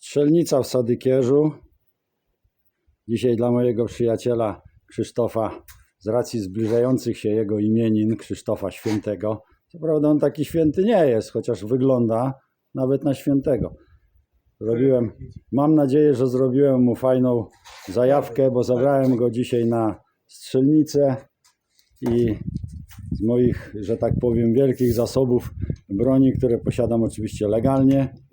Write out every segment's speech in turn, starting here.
Strzelnica w Sadykierzu. Dzisiaj dla mojego przyjaciela Krzysztofa, z racji zbliżających się jego imienin, Krzysztofa Świętego. Co prawda on taki święty nie jest, chociaż wygląda nawet na świętego. Zrobiłem, mam nadzieję, że zrobiłem mu fajną zajawkę, bo zabrałem go dzisiaj na strzelnicę i z moich, że tak powiem, wielkich zasobów broni, które posiadam oczywiście legalnie.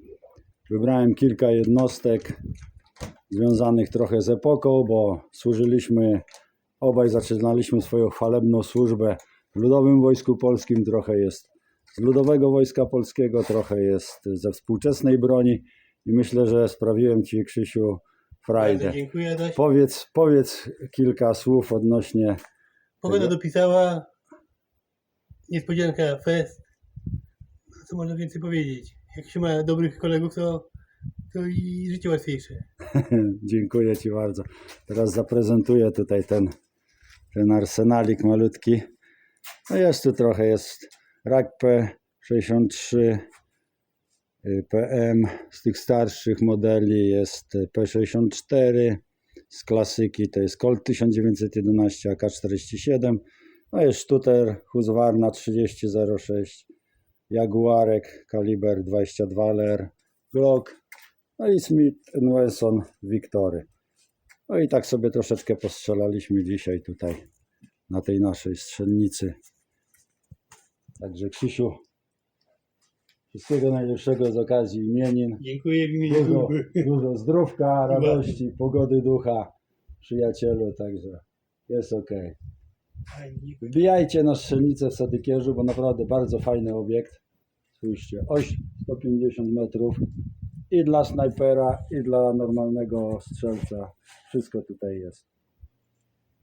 Wybrałem kilka jednostek związanych trochę z epoką, bo służyliśmy, obaj zaczynaliśmy swoją chwalebną służbę w Ludowym Wojsku Polskim, trochę jest z Ludowego Wojska Polskiego, trochę jest ze współczesnej broni i myślę, że sprawiłem Ci, Krzysiu, frajdę. Dziękuję, Adaś. Powiedz, powiedz kilka słów odnośnie Pogoda dopisała. Niespodzianka, fest. Co można więcej powiedzieć? Jak się ma dobrych kolegów, to, to i życie łatwiejsze. Dziękuję Ci bardzo. Teraz zaprezentuję tutaj ten, ten arsenalik malutki. No jest tu trochę, jest rak P63 y, PM z tych starszych modeli, jest P64 z klasyki, to jest Colt 1911 AK-47, no jest Stutter Husqvarna 3006, Jaguarek kaliber 22 LR, Glock no i Smith Wesson Victory. No i tak sobie troszeczkę postrzelaliśmy dzisiaj tutaj na tej naszej strzelnicy. Także Krzysiu, wszystkiego najlepszego z okazji imienin. Dziękuję w imieniu Dużo, dużo zdrówka, radości, pogody ducha, przyjacielu, także jest ok. Wbijajcie na strzelnicę w Sadykierzu, bo naprawdę bardzo fajny obiekt. Spójrzcie, oś 150 metrów i dla snajpera, i dla normalnego strzelca. Wszystko tutaj jest.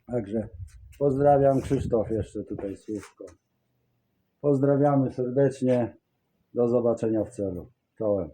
Także pozdrawiam Krzysztof jeszcze tutaj słówko. Pozdrawiamy serdecznie. Do zobaczenia w celu. Czołem.